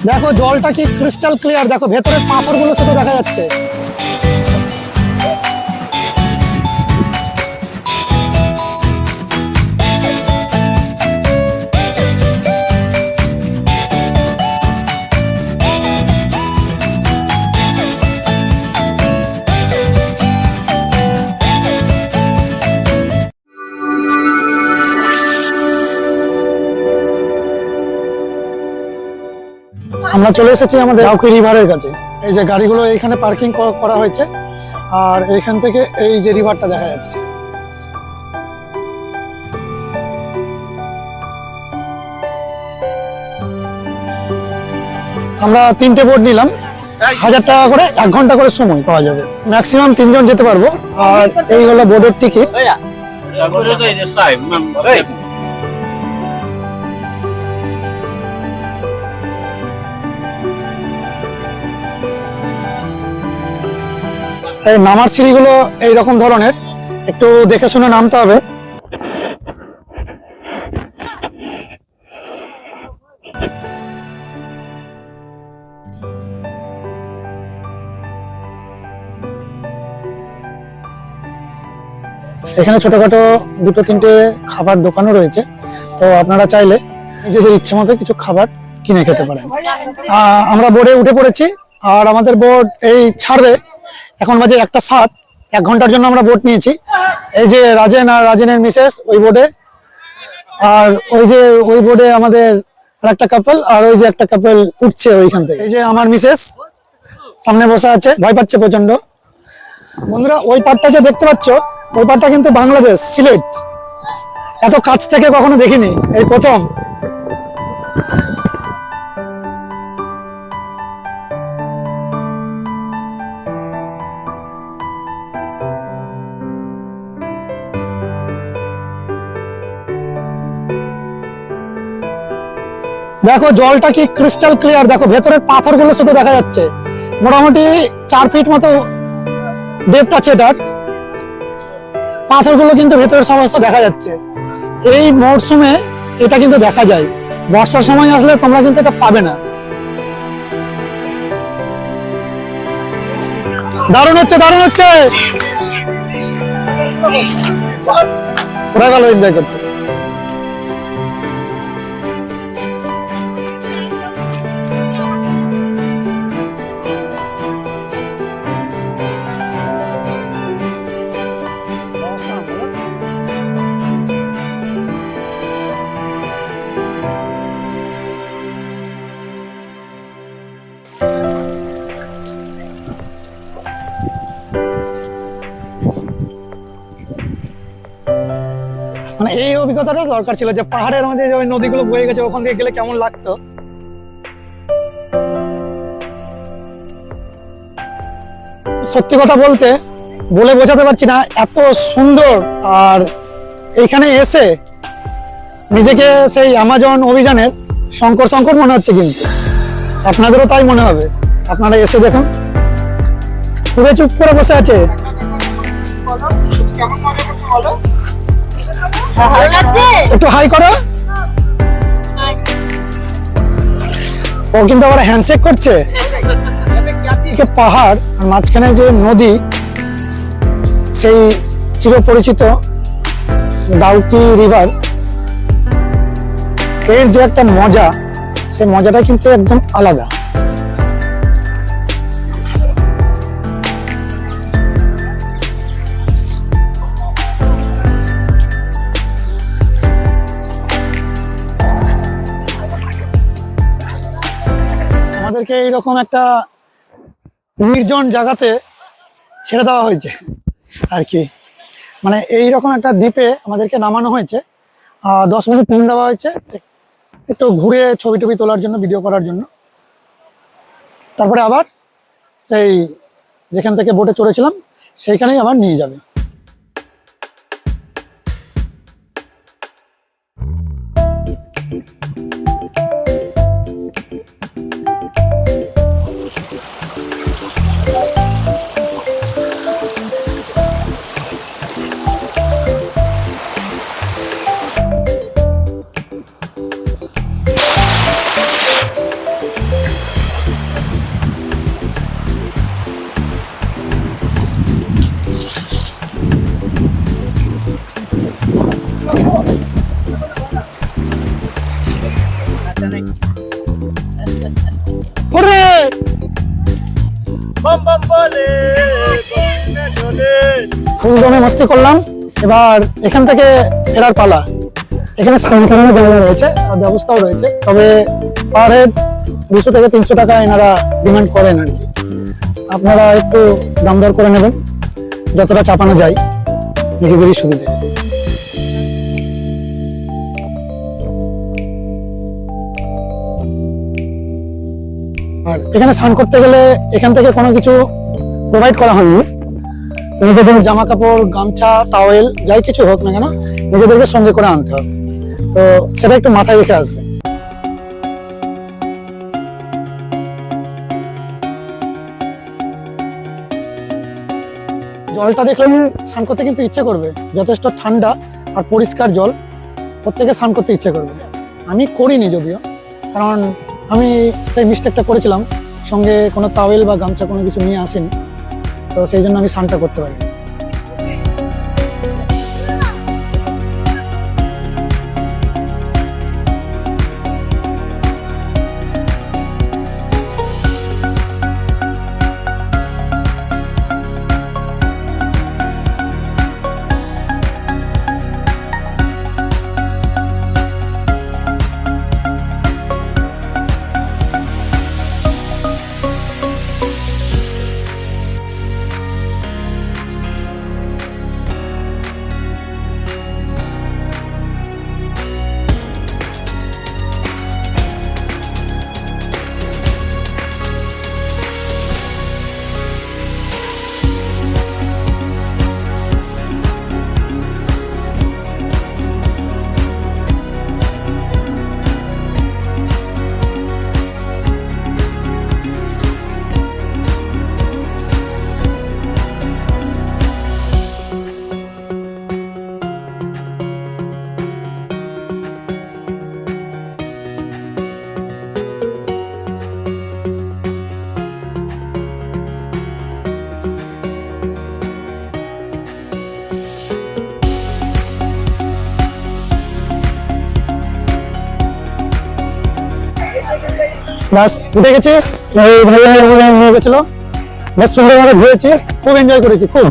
দেখো জলটা কি ক্রিস্টাল ক্লিয়ার দেখো ভেতরের পাথরগুলো শুধু দেখা যাচ্ছে। আমরা চলে এসেছি আমাদের রাউকি রিভারের কাছে এই যে গাড়িগুলো এখানে পার্কিং করা হয়েছে আর এখান থেকে এই যে রিভারটা দেখা যাচ্ছে আমরা তিনটে বোর্ড নিলাম হাজার টাকা করে এক ঘণ্টা করে সময় পাওয়া যাবে ম্যাক্সিমাম তিনজন যেতে পারব আর এই হলো বোর্ডের টিকিট এই নামার সিঁড়িগুলো এইরকম ধরনের। একটু দেখে শুনে নামতে হবে। এখানে ছোটখাটো দুটো তিনটে খাবার দোকানও রয়েছে। তো আপনারা চাইলে নিজেদের ইচ্ছে মতো কিছু খাবার কিনে খেতে পারেন। আমরা বোর্ডে উঠে পড়েছি, আর আমাদের বোর্ড এই ছাড়বে। এখন বাজে একটা সাত, এক ঘণ্টার জন্য আমরা বোট নিয়েছি। এই যে রাজেন আর রাজেনের মিসেস ওই বোর্ডে আর ওই যে, ওই বোর্ডে আমাদের আর একটা কাপল আর ওই যে একটা কাপল উঠছে ওইখান থেকে। এই যে আমার মিসেস সামনে বসে আছে, ভয় পাচ্ছে প্রচণ্ড বন্ধুরা, ওই পাটটা যে দেখতে পাচ্ছ, ওই পাটটা কিন্তু বাংলাদেশ, সিলেট। এত কাছ থেকে কখনো দেখিনি, এই প্রথম। দেখো জলটা কি ক্রিস্টাল ক্লিয়ার দেখো ভেতরের পাথরগুলো শুধু দেখা যাচ্ছে। মোটামুটি চার ফিট মতো ডেপথ আছে এটার। পাথরগুলো কিন্তু ভেতরের সমস্ত দেখা যাচ্ছে। এই মরশুমে এটা কিন্তু দেখা যায়। বর্ষার সময় আসলে তোমরা কিন্তু এটা পাবে না। দারুণ হচ্ছে দারুণ হচ্ছে! ওরা এনজয় করছে। মানে এই অভিজ্ঞতাটা দরকার ছিল যে পাহাড়ের মধ্যে যে ওই নদীগুলো বয়ে গেছে, ওখান দিয়ে গেলে কেমন লাগতো? সত্যি কথা বলতে বলে বোঝাতে পারছি না, এত সুন্দর। আর এখানে এসে নিজেকে সেই অ্যামাজন অভিযানের শঙ্কর শঙ্কর মনে হচ্ছে কিন্তু। আপনাদেরও তাই মনে হবে। আপনারা এসে দেখুন। পুরো চুপ করে বসে আছে। ভালো লাগছে একটু হাই করো। ও কিন্তু আবার হ্যান্ডশেক করছে। পাহাড় আর মাঝখানে যে নদী সেই চিরপরিচিত ডাউকি রিভার এর যে একটা মজা সেই মজাটা কিন্তু একদম আলাদা। আমাদেরকে এইরকম একটা নির্জন জায়গাতে ছেড়ে দেওয়া হয়েছে আর কি। মানে এই রকম একটা দ্বীপে আমাদেরকে নামানো হয়েছে। দশ মিনিট ফোন দেওয়া হয়েছে। একটু ঘুরে ছবি টবি তোলার জন্য ভিডিও করার জন্য। তারপরে আবার সেই যেখান থেকে বোটে চড়েছিলাম, সেইখানেই আবার নিয়ে যাবে। নাকি ওরে ফুল জমে মস্তি করলাম। এবার এখান থেকে ফেরার পালা। এখানে স্নান রয়েছে, আর ব্যবস্থাও রয়েছে। তবে পার হেড দুশো থেকে তিনশো টাকা এনারা ডিমান্ড করেন আর কি। আপনারা একটু দাম দর করে নেবেন, যতটা চাপানো যায়, নিজেদেরই সুবিধা। আর এখানে স্নান করতে গেলে এখান থেকে কোনো কিছু প্রোভাইড করা হয়নি। নিজেদের জামা কাপড়, গামছা টাওয়েল যাই কিছু হোক না কেন, নিজেদেরকে সঙ্গে করে আনতে হবে। তো সেটা একটু মাথায় রেখে আসবে। জলটা দেখলে স্নান করতে কিন্তু ইচ্ছে করবে। যথেষ্ট ঠান্ডা আর পরিষ্কার জল, প্রত্যেকে স্নান করতে ইচ্ছে করবে। আমি করিনি যদিও, কারণ আমি সেই মিস্টেকটা করেছিলাম। সঙ্গে কোনো তাওয়েল বা গামছা কোনো কিছু নিয়ে আসেনি। তো সেই জন্য আমি সানটা করতে পারি বাস উঠে গেছি নিয়ে গেছিল। বেশ সুন্দরভাবে ঘুরেছি। খুব এনজয় করেছি খুব।